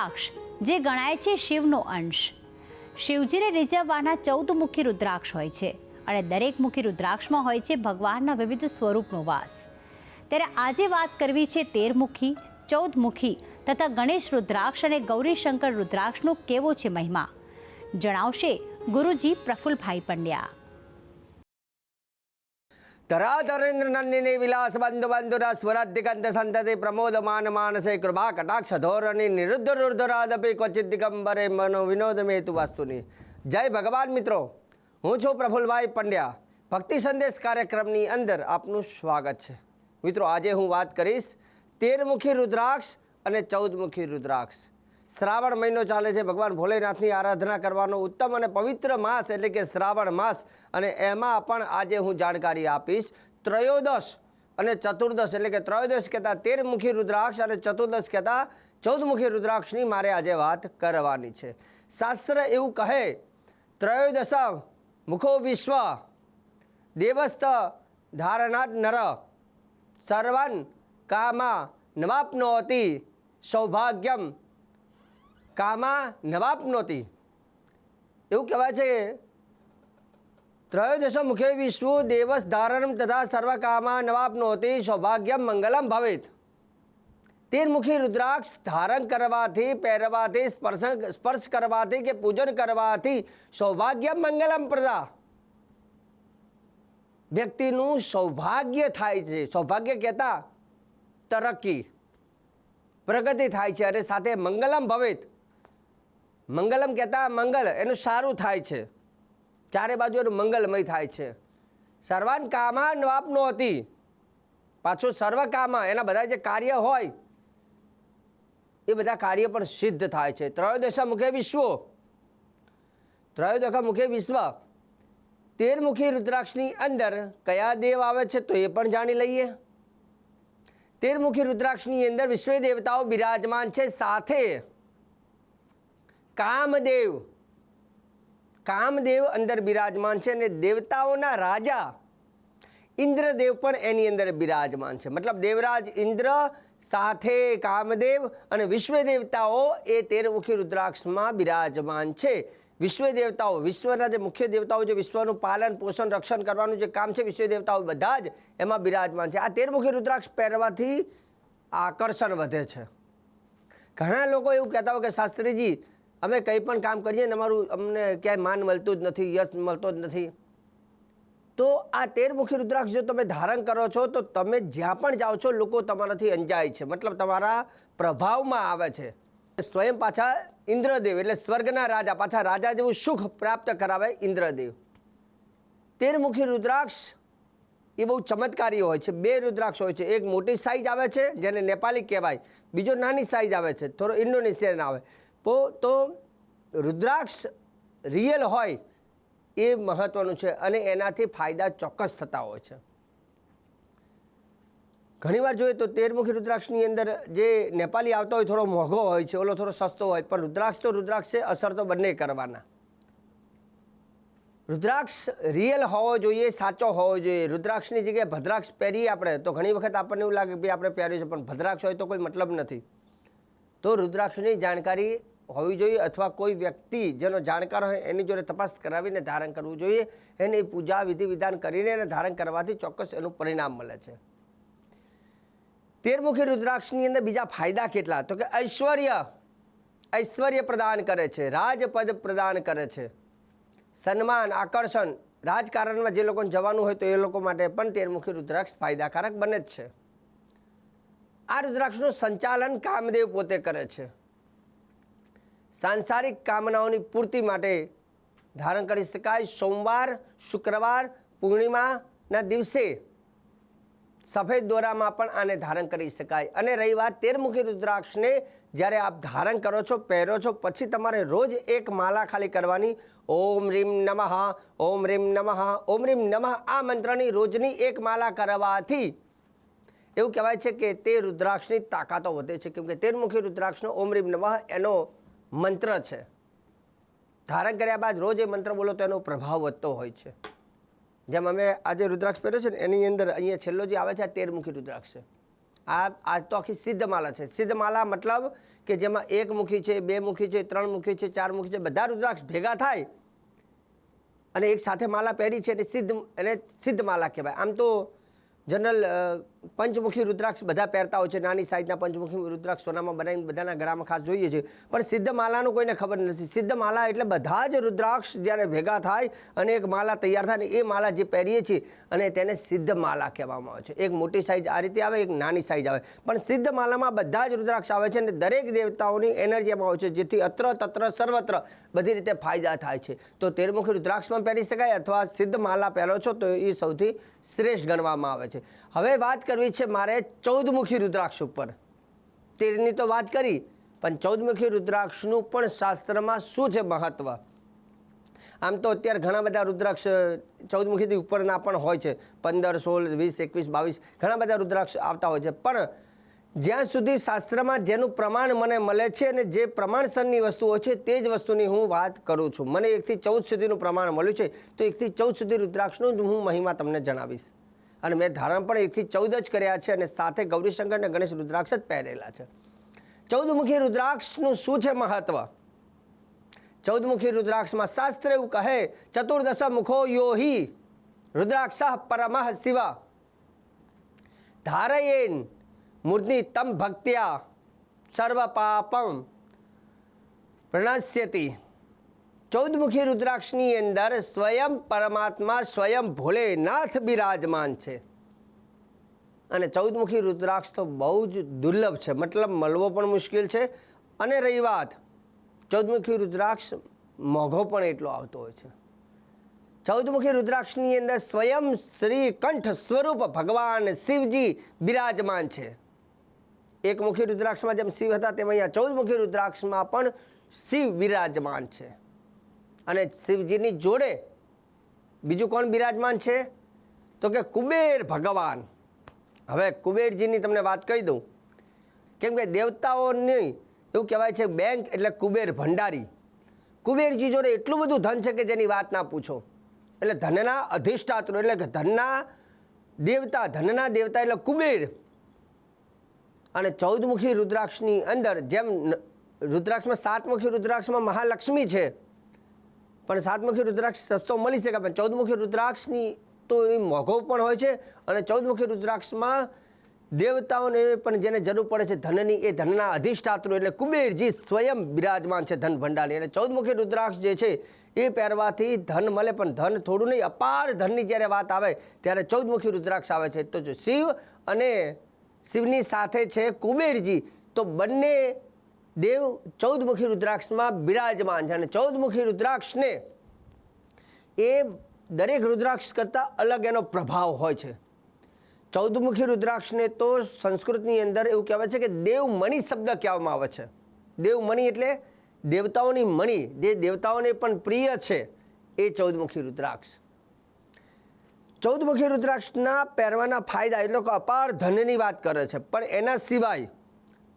રુદ્રાક્ષ, જે ગણાય છે શિવનો અંશ. શિવજીને રીઝવવાના ચૌદ મુખી રુદ્રાક્ષ હોય છે અને દરેક મુખી રુદ્રાક્ષમાં હોય છે ભગવાનના વિવિધ સ્વરૂપનો વાસ. ત્યારે આજે વાત કરવી છે તેર મુખી, ચૌદ મુખી તથા ગણેશ રુદ્રાક્ષ અને ગૌરીશંકર રુદ્રાક્ષનો કેવો છે મહિમા? જણાવશે ગુરુજી પ્રફુલભાઈ પંડ્યા. વિલાસ બંધુ બંધુરા સ્વરાધિકંત સંતતિ પ્રમોદમાન માનસે કૃપા કટાક્ષ ધોરણી નિરુદ્ધ રુદ્ધરાદપી ક્વચિત દિગંબરે મનો વિનોદ મેતુ વાસ્તુની જય ભગવાન મિત્રો હું છું પ્રફુલભાઈ પંડ્યા ભક્તિ સંદેશ કાર્યક્રમની અંદર આપનું સ્વાગત છે મિત્રો આજે હું વાત કરીશ તેરમુખી રુદ્રાક્ષ અને ચૌદમુખી રુદ્રાક્ષ શ્રાવણ મહિનો ચાલે છે. ભગવાન ભોલેનાથની આરાધના કરવાનો ઉત્તમ અને પવિત્ર માસ એટલે કે શ્રાવણ માસ. અને એમાં પણ આજે હું જાણકારી આપીશ. ત્રયોદશ અને ચતુર્દશ એટલે કે ત્રયોદશ કહેતા તેરમુખી રુદ્રાક્ષ અને ચતુર્દશ કહેતા ચૌદમુખી રુદ્રાક્ષની મારે આજે વાત કરવાની છે. શાસ્ત્ર એવું કહે, ત્રયોદશ મુખો વિશ્વ દેવસ્થ ધારણાટ નર, સર્વન કામા નવાપનોતી, સૌભાગ્યમ કામા નવાપનોતી એવું કહેવાય છે કે ત્રયોદશ મુખે વિશ્વ દેવસ ધારણમ તથા સર્વ કામા નવાપનોતી સૌભાગ્યમ મંગલમ ભવેત. તેરમુખી રુદ્રાક્ષ ધારણ કરવાથી, પહેરવાથી, સ્પર્શ સ્પર્શ કરવાથી કે પૂજન કરવાથી સૌભાગ્ય મંગલમ પ્રદા. વ્યક્તિનું સૌભાગ્ય થાય છે. સૌભાગ્ય કહેતા તરક્કી. પ્રગતિ થાય છે અને સાથે મંગલમ ભવેત. મંગલમ કહેતા મંગલ, એનું સારું થાય છે. ચારે બાજુ એનું મંગલમય થાય છે. સર્વાન કામા નવાપનો હતી પાછું સર્વ કામા, એના બધા જે કાર્ય હોય, એ બધા કાર્ય પણ સિદ્ધ થાય છે. ત્રયોદશા મુખે વિશ્વ. ત્રયોદશા મુખે વિશ્વ. તેરમુખી રુદ્રાક્ષની અંદર કયા દેવ આવે છે તો એ પણ જાણી લઈએ. તેરમુખી રુદ્રાક્ષની અંદર વિશ્વ દેવતાઓ બિરાજમાન છે સાથે. કામદેવ. કામદેવ અંદર બિરાજમાન છે અને દેવતાઓના રાજા ઇન્દ્રદેવ પણ એની અંદર બિરાજમાન છે. મતલબ દેવરાજ ઇન્દ્ર સાથે કામદેવ અને વિશ્વ દેવતાઓ એ તેરમુખી રુદ્રાક્ષમાં બિરાજમાન છે. વિશ્વ દેવતાઓ વિશ્વના જે મુખ્ય દેવતાઓ જે વિશ્વનું પાલન, પોષણ, રક્ષણ કરવાનું જે કામ છે વિશ્વ દેવતાઓ બધા જ એમાં બિરાજમાન છે. આ તેરમુખી રુદ્રાક્ષ પહેરવાથી આકર્ષણ વધે છે. ઘણા લોકો એવું કહેતા હોય કે શાસ્ત્રીજી અમે કંઈ પણ કામ કરીએ ને અમારું અમને ક્યાંય માન મળતું જ નથી, યશ મળતો જ નથી. તો આ તેરમુખી રુદ્રાક્ષ જો તમે ધારણ કરો છો, તો તમે જ્યાં પણ જાઓ છો, લોકો તમારાથી અંજાય છે. મતલબ તમારા પ્રભાવમાં આવે છે. સ્વયં પાછા ઇન્દ્રદેવ, એટલે સ્વર્ગના રાજા, પાછા રાજા જેવું સુખ પ્રાપ્ત કરાવે ઇન્દ્રદેવ. તેરમુખી રુદ્રાક્ષ એ બહુ ચમત્કારી હોય છે. બે રુદ્રાક્ષ હોય છે. એક મોટી સાઈઝ આવે છે, જેને નેપાલી કહેવાય. બીજો નાની સાઈઝ આવે છે. થોડો ઇન્ડોનેશિયન આવે. તો રુદ્રાક્ષ રિયલ હોય એ મહત્ત્વનું છે અને એનાથી ફાયદા ચોક્કસ થતા હોય છે. ઘણીવાર જોઈએ તો તેરમુખી રુદ્રાક્ષની અંદર જે નેપાલી આવતો હોય થોડો મોંઘો હોય છે, ઓલો થોડો સસ્તો હોય, પણ રુદ્રાક્ષ તો રુદ્રાક્ષ છે અસર તો બંને કરવાના. રુદ્રાક્ષ રિયલ હોવો જોઈએ, સાચો હોવો જોઈએ. રુદ્રાક્ષની જગ્યાએ ભદ્રાક્ષ પહેરીએ આપણે, તો ઘણી વખત આપણને એવું લાગે કે આપણે પહેર્યું છે, પણ ભદ્રાક્ષ હોય તો કોઈ મતલબ નથી. તો રુદ્રાક્ષની જાણકારી હોવી જોઈએ અથવા કોઈ વ્યક્તિ જેનો જાણકાર હોય એની જોડે તપાસ કરાવીને ધારણ કરવું જોઈએ એની પૂજા વિધિ વિધાન કરીને એને ધારણ કરવાથી ચોક્કસ એનું પરિણામ મળે છે. તેરમુખી રુદ્રાક્ષની અંદર બીજા ફાયદા કેટલા? તો કે ઐશ્વર્ય ઐશ્વર્ય પ્રદાન કરે છે, રાજપદ પ્રદાન કરે છે. સન્માન, આકર્ષણ, રાજકારણમાં જે લોકોને જવાનું હોય તો એ લોકો માટે પણ તેરમુખી રુદ્રાક્ષ ફાયદાકારક બને જ છે. આ રુદ્રાક્ષનું સંચાલન કામદેવ પોતે કરે છે. સાંસારિક કામનાઓની પૂર્તિ માટે ધારણ કરી શકાય. સોમવાર, શુક્રવાર, પૂર્ણિમાના દિવસે સફેદ દોરામાં પણ આને ધારણ કરી શકાય. અને રહી વાત તેરમુખી રુદ્રાક્ષને, જ્યારે આપ ધારણ કરો છો, પહેરો છો, પછી તમારે રોજ એક માલા ખાલી કરવાની. ઓમ રીમ નમઃ, ઓમ રીમ નમઃ, ઓમ રીમ નમઃ આ મંત્રની રોજની એક માલા કરવાથી એવું કહેવાય છે કે તે રુદ્રાક્ષની તાકાતો વધે છે. કેમ કે તેરમુખી રુદ્રાક્ષનો ઓમ રીમ નમઃ એનો મંત્ર છે. ધારણ કર્યા બાદ રોજ એ મંત્ર બોલો તો એનો પ્રભાવ વધતો હોય છે. જેમ અમે આજે રુદ્રાક્ષ પહેર્યો છે ને, એની અંદર અહીંયા છેલ્લો જે આવે છે, આ તેરમુખી રુદ્રાક્ષ છે. આ આ તો આખી સિદ્ધમાલા છે. સિદ્ધમાલા મતલબ કે જેમાં એક મુખી છે, બે મુખી છે, ત્રણ મુખી છે, ચાર મુખી છે, બધા રુદ્રાક્ષ ભેગા થાય અને એક સાથે માલા પહેરી છે અને સિદ્ધ, એને સિદ્ધ માલા કહેવાય. આમ તો જનરલ પંચમુખી રુદ્રાક્ષ બધા પહેરતા હોય છે. નાની સાઈઝના પંચમુખી રુદ્રાક્ષ સોનામાં બનાવીને બધાના ગળામાં ખાસ જોઈએ છે. પણ સિદ્ધ માલાનું કોઈને ખબર નથી. સિદ્ધ માલા એટલે બધા જ રુદ્રાક્ષ જ્યારે ભેગા થાય અને એક માલા તૈયાર થાય ને એ માલા જે પહેરીએ છીએ અને તેને સિદ્ધ માલા કહેવામાં આવે છે. એક મોટી સાઈઝ આ રીતે આવે, એક નાની સાઈઝ આવે. પણ સિદ્ધ માલામાં બધા જ રુદ્રાક્ષ આવે છે અને દરેક દેવતાઓની એનર્જી એમાં આવે છે, જેથી અત્ર તત્ર સર્વત્ર બધી રીતે ફાયદા થાય છે. તો તેરમુખી રુદ્રાક્ષ પણ પહેરી શકાય અથવા સિદ્ધ માલા પહેરો છો તો એ સૌથી શ્રેષ્ઠ ગણવામાં આવે છે. હવે વાત કરવી છે મારે ચૌદમુખી રુદ્રાક્ષ ઉપર. તેરની તો વાત કરી, પણ ચૌદમુખી રુદ્રાક્ષનું પણ શાસ્ત્રમાં શું છે મહત્ત્વ આમ તો અત્યારે ઘણા બધા રુદ્રાક્ષ ચૌદમુખીથી ઉપરના પણ હોય છે. પંદર, સોળ, વીસ, એકવીસ, બાવીસ, ઘણા બધા રુદ્રાક્ષ આવતા હોય છે. પણ જ્યાં સુધી શાસ્ત્રમાં જેનું પ્રમાણ મને મળે છે અને જે પ્રમાણસરની વસ્તુઓ છે તે જ વસ્તુની હું વાત કરું છું. મને એકથી ચૌદ સુધીનું પ્રમાણ મળ્યું છે, તો એકથી ચૌદ સુધી રુદ્રાક્ષનું જ હું મહિમા તમને જણાવીશ. અને મેં ધારણ પણ એકથી ચૌદ જ કર્યા છે અને સાથે ગૌરીશંકર અને ગણેશ રુદ્રાક્ષ જ પહેરેલા છે. ચૌદમુખી રુદ્રાક્ષનું શું છે મહત્વ? ચૌદમુખી રુદ્રાક્ષમાં શાસ્ત્ર એવું કહે, ચતુર્દશ મુખો યોહી, રુદ્રાક્ષ પરમઃ શિવા. ધારયેન મૂર્તિ તમ ભક્ત્યા, સર્વ પાપમ પ્રણશ્યતિ ચૌદમુખી રુદ્રાક્ષની અંદર સ્વયં પરમાત્મા સ્વયં ભોલેનાથ બિરાજમાન છે. અને ચૌદમુખી રુદ્રાક્ષ તો બહુ જ દુર્લભ છે. મતલબ મળવો પણ મુશ્કેલ છે અને રહી વાત ચૌદમુખી રુદ્રાક્ષ મોઘો પણ એટલો આવતો હોય છે. ચૌદમુખી રુદ્રાક્ષની અંદર સ્વયં શ્રી કંઠ સ્વરૂપ ભગવાન શિવજી બિરાજમાન છે. એકમુખી રુદ્રાક્ષમાં જેમ શિવ હતા, તેમ અહીંયા ચૌદમુખી રુદ્રાક્ષમાં પણ શિવ બિરાજમાન છે. અને શિવજીની જોડે બીજું કોણ બિરાજમાન છે? તો કે કુબેર ભગવાન. હવે કુબેરજીની તમને વાત કહી દઉં. કેમ કે દેવતાઓની એવું કહેવાય છે બેંક એટલે કુબેર ભંડારી. કુબેરજી જોડે એટલું બધું ધન છે કે જેની વાત ના પૂછો. એટલે ધનના અધિષ્ઠાત્રો એટલે કે ધનના દેવતા ધનના દેવતા એટલે કુબેર. અને ચૌદમુખી રુદ્રાક્ષની અંદર જેમ રુદ્રાક્ષમાં સાતમુખી રુદ્રાક્ષમાં મહાલક્ષ્મી છે પણ સાતમુખી રુદ્રાક્ષ સસ્તો મળી શકે, પણ ચૌદમુખી રુદ્રાક્ષની તો એ મોઘો પણ હોય છે અને ચૌદમુખી રુદ્રાક્ષમાં દેવતાઓને પણ જેને જરૂર પડે છે ધનની, એ ધનના અધિષ્ઠાત્રો એટલે કુબેરજી સ્વયં બિરાજમાન છે ધન ભંડારી. અને ચૌદમુખી રુદ્રાક્ષ જે છે એ પહેરવાથી ધન મળે, પણ ધન થોડું નહીં, અપાર ધનની જ્યારે વાત આવે ત્યારે ચૌદમુખી રુદ્રાક્ષ આવે છે. તો જો શિવ અને શિવની સાથે છે કુબેરજી, તો બંને દેવ ચૌદમુખી રુદ્રાક્ષમાં બિરાજમાન છે અને ચૌદમુખી રુદ્રાક્ષને એ દરેક રુદ્રાક્ષ કરતાં અલગ એનો પ્રભાવ હોય છે. ચૌદમુખી રુદ્રાક્ષને તો સંસ્કૃતની અંદર એવું કહેવાય છે કે દેવમણિ શબ્દ કહેવામાં આવે છે. દેવમણિ એટલે દેવતાઓની મણિ, જે દેવતાઓને પણ પ્રિય છે એ ચૌદમુખી રુદ્રાક્ષ. ચૌદમુખી રુદ્રાક્ષના પહેરવાના ફાયદા એટલે કે અપાર ધનની વાત કરે છે, પણ એના સિવાય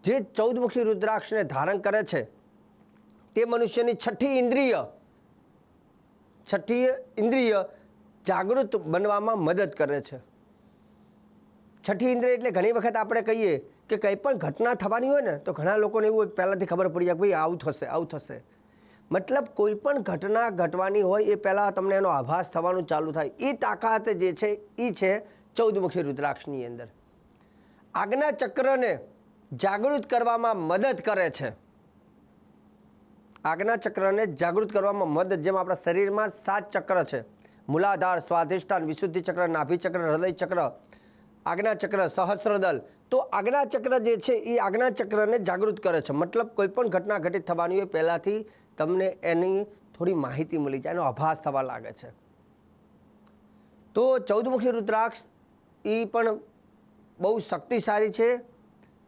જે ચૌદમુખી રુદ્રાક્ષને ધારણ કરે છે, તે મનુષ્યની છઠ્ઠી ઇન્દ્રિય છઠ્ઠી ઇન્દ્રિય જાગૃત બનવામાં મદદ કરે છે. છઠ્ઠી ઇન્દ્રિય એટલે ઘણી વખત આપણે કહીએ કે કંઈ પણ ઘટના થવાની હોય ને, તો ઘણા લોકોને એવું પહેલાંથી ખબર પડી જાય કે ભાઈ આવું થશે આવું થશે. મતલબ કોઈ પણ ઘટના ઘટવાની હોય એ પહેલાં તમને એનો આભાસ થવાનું ચાલુ થાય. એ તાકાત જે છે, એ છે ચૌદમુખી રુદ્રાક્ષની અંદર. આજ્ઞા ચક્રને જાગૃત કરવામાં મદદ કરે છે. આજ્ઞા ચક્રને જાગૃત કરવામાં મદદ, જેમ આપણા શરીરમાં સાત ચક્ર છે. મૂલાધાર, સ્વાધિષ્ઠાન, વિશુદ્ધિ ચક્ર, નાભી ચક્ર, હૃદય ચક્ર, આજ્ઞા ચક્ર સહસ્ત્રદલ તો આજ્ઞા ચક્ર જે છે એ આજ્ઞા ચક્રને જાગૃત કરે છે. મતલબ કોઈ પણ ઘટના ઘટિત થવાની હોય, પહેલાંથી તમને એની થોડી માહિતી મળી જાય, એનો અભાસ થવા લાગે છે. તો ચૌદમુખી રુદ્રાક્ષ એ પણ બહુ શક્તિશાળી છે.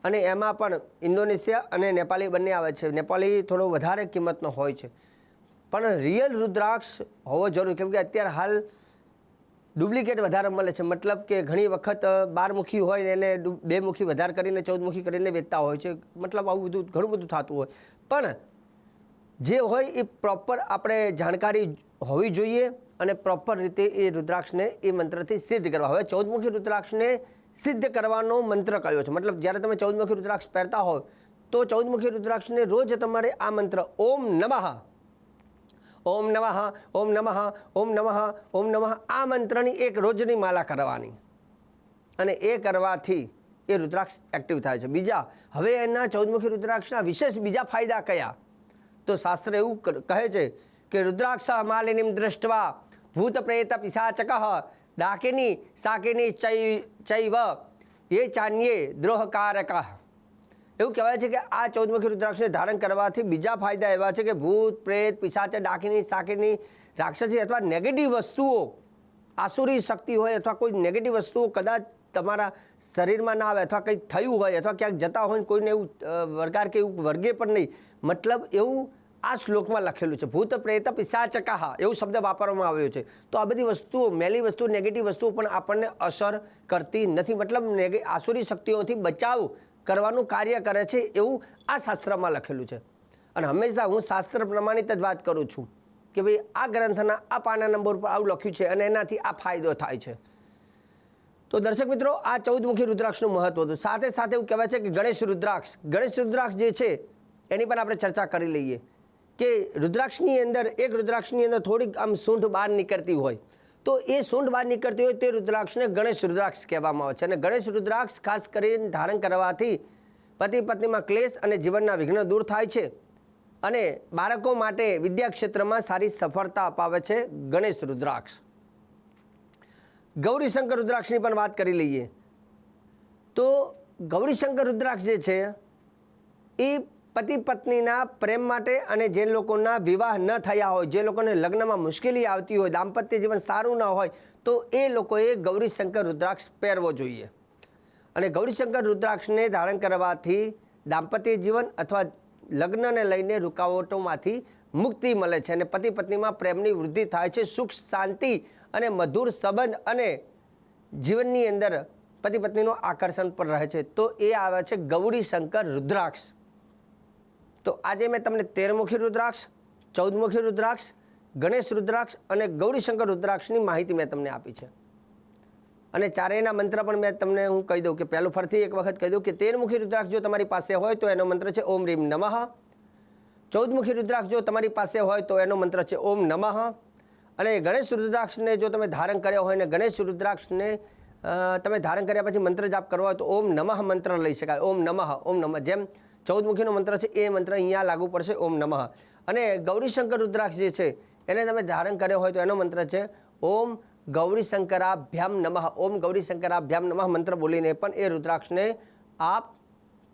અને એમાં પણ ઇન્ડોનેશિયા અને નેપાળી બંને આવે છે. નેપાળી થોડો વધારે કિંમતનો હોય છે. પણ રિયલ રુદ્રાક્ષ હોવો જરૂરી, કેમ કે અત્યારે હાલ ડુપ્લિકેટ વધારે મળે છે. મતલબ કે ઘણી વખત બારમુખી હોય ને એને બે મુખી વધારે કરીને ચૌદમુખી કરીને વેચતા હોય છે. મતલબ આવું બધું, ઘણું બધું થતું હોય. પણ જે હોય એ પ્રોપર આપણે જાણકારી હોવી જોઈએ અને પ્રોપર રીતે એ રુદ્રાક્ષને એ મંત્રથી સિદ્ધ કરવા. હવે ચૌદમુખી રુદ્રાક્ષને સિદ્ધ કરવાનો મંત્ર કયો છે? મતલબ જ્યારે તમે ચૌદમુખી રુદ્રાક્ષ પહેરતા હોય, તો ચૌદમુખી રુદ્રાક્ષને રોજ તમારે આ મંત્ર ઓમ નમઃ ઓમ નમઃ ઓમ નમઃ ઓમ નમઃ ઓમ નમઃ, આ મંત્રની એક રોજની માલા કરવાની. અને એ કરવાથી એ રુદ્રાક્ષ એક્ટિવ થાય છે. બીજા, હવે એના ચૌદમુખી રુદ્રાક્ષના વિશેષ બીજા ફાયદા કયા? તો શાસ્ત્ર એવું કહે છે કે રુદ્રાક્ષ માલિનીમ દૃષ્ટવા ભૂત પ્રેત પિશાચક ડાકિની સાકિની ચૈ, ચૈવ એ ચાન્યે દ્રોહકારક. એવું કહેવાય છે કે આ ચૌદમુખી રુદ્રાક્ષને ધારણ કરવાથી બીજા ફાયદા એવા છે કે ભૂત, પ્રેત, પિશાચે, ડાકીની, સાકિની, રાક્ષસી અથવા નેગેટિવ વસ્તુઓ, આસુરી શક્તિ હોય અથવા કોઈ નેગેટિવ વસ્તુઓ કદાચ તમારા શરીરમાં ના આવે અથવા કંઈક થયું હોય અથવા ક્યાંક જતા હોય કોઈને એવું વરગાર કે એવું વર્ગે પણ નહીં. મતલબ એવું આ શ્લોકમાં લખેલું છે, ભૂત પ્રેત પિશાચકાહ એવું શબ્દ વાપરવામાં આવ્યો છે. તો આ બધી વસ્તુઓ, મેલી વસ્તુ નેગેટિવ વસ્તુઓ પણ આપણને અસર કરતી નથી. મતલબ નેગે આસુરી શક્તિઓથી બચાવ કરવાનું કાર્ય કરે છે એવું આ શાસ્ત્રમાં લખેલું છે. અને હંમેશા હું શાસ્ત્ર પ્રમાણિત જ વાત કરું છું કે ભાઈ, આ ગ્રંથના આ પાના નંબર પર આવું લખ્યું છે અને એનાથી આ ફાયદો થાય છે. તો દર્શક મિત્રો, આ ચૌદમુખી રુદ્રાક્ષનું મહત્વ હતું. સાથે સાથે એવું કહેવાય છે કે ગણેશ રુદ્રાક્ષ ગણેશ રુદ્રાક્ષ જે છે, એની પણ આપણે ચર્ચા કરી લઈએ. કે રુદ્રાક્ષની અંદર, એક રુદ્રાક્ષની અંદર થોડીક આમ સૂંઢ બહાર નીકળતી હોય, તો એ સૂંઢ બહાર નીકળતી હોય તે રુદ્રાક્ષને ગણેશ રુદ્રાક્ષ કહેવામાં આવે છે. અને ગણેશ રુદ્રાક્ષ ખાસ કરીને ધારણ કરવાથી પતિ પત્નીમાં ક્લેશ અને જીવનના વિઘ્ન દૂર થાય છે અને બાળકો માટે વિદ્યા ક્ષેત્રમાં સારી સફળતા અપાવે છે ગણેશ રુદ્રાક્ષ. ગૌરીશંકર રુદ્રાક્ષની પણ વાત કરી લઈએ. તો ગૌરીશંકર રુદ્રાક્ષ જે છે, એ પતિ પત્નીના પ્રેમ માટે અને જે લોકોના વિવાહ ન થયા હોય, જે લોકોને લગ્નમાં મુશ્કેલી આવતી હોય, દાંપત્ય જીવન સારું ન હોય, તો એ લોકોએ ગૌરીશંકર રુદ્રાક્ષ પહેરવો જોઈએ. અને ગૌરીશંકર રુદ્રાક્ષને ધારણ કરવાથી દાંપત્ય જીવન અથવા લગ્નને લઈને રૂકાવટોમાંથી મુક્તિ મળે છે અને પતિ પત્નીમાં પ્રેમની વૃદ્ધિ થાય છે. સુખ, શાંતિ અને મધુર સંબંધ અને જીવનની અંદર પતિ પત્નીનું આકર્ષણ પણ રહે છે. તો એ આવે છે ગૌરીશંકર રુદ્રાક્ષ. તો આજે મેં તમને તેરમુખી રુદ્રાક્ષ, ચૌદમુખી રુદ્રાક્ષ, ગણેશ રુદ્રાક્ષ અને ગૌરીશંકર રુદ્રાક્ષની માહિતી મેં તમને આપી છે. અને ચારેયના મંત્ર પણ મેં તમને હું કહી દઉં કે પહેલું ફરીથી એક વખત કહી દઉં કે તેરમુખી રુદ્રાક્ષ જો તમારી પાસે હોય તો એનો મંત્ર છે ઓમ રીમ નમઃ. ચૌદમુખી રુદ્રાક્ષ જો તમારી પાસે હોય તો એનો મંત્ર છે ઓમ નમઃ. અને ગણેશ રુદ્રાક્ષને જો તમે ધારણ કર્યા હોય ને ગણેશ રુદ્રાક્ષને તમે ધારણ કર્યા પછી મંત્ર જાપ કરવા હોય તો ઓમ નમઃ મંત્ર લઈ શકાય. ઓમ નમઃ ઓમ નમઃ. જેમ ચૌદમુખીનો મંત્ર છે, એ મંત્ર અહીંયા લાગુ પડશે, ઓમ નમઃ. અને ગૌરીશંકર રુદ્રાક્ષ જે છે, એને તમે ધારણ કર્યો હોય તો એનો મંત્ર છે, ઓમ ગૌરીશંકરાભ્યામ નમઃ. ઓમ ગૌરીશંકરાભ્યામ નમઃ મંત્ર બોલીને પણ એ રુદ્રાક્ષને આપ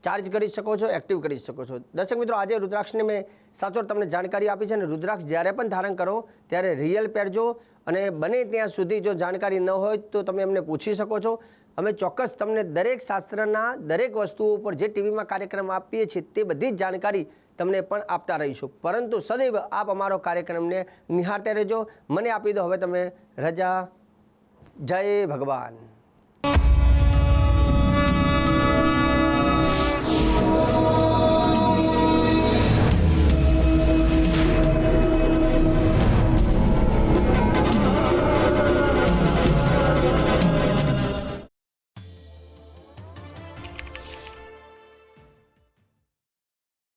ચાર્જ કરી શકો છો એક્ટિવ કરી શકો છો. દર્શક મિત્રો, આજે રુદ્રાક્ષને મેં સાચો તમને જાણકારી આપી છે અને રુદ્રાક્ષ જ્યારે પણ ધારણ કરો, ત્યારે રિયલ પહેરજો અને બને ત્યાં સુધી જો જાણકારી ન હોય તો તમે એમને પૂછી શકો છો. અમે ચોક્કસ તમને દરેક શાસ્ત્રના દરેક વસ્તુઓ ઉપર જે ટીવીમાં કાર્યક્રમ આપીએ છીએ તે બધી જ જાણકારી તમને પણ આપતા રહીશું. પરંતુ સદૈવ આપ અમારો કાર્યક્રમને નિહાળતા રહેજો. મને આપી દો. હવે તમે રજા. જય ભગવાન.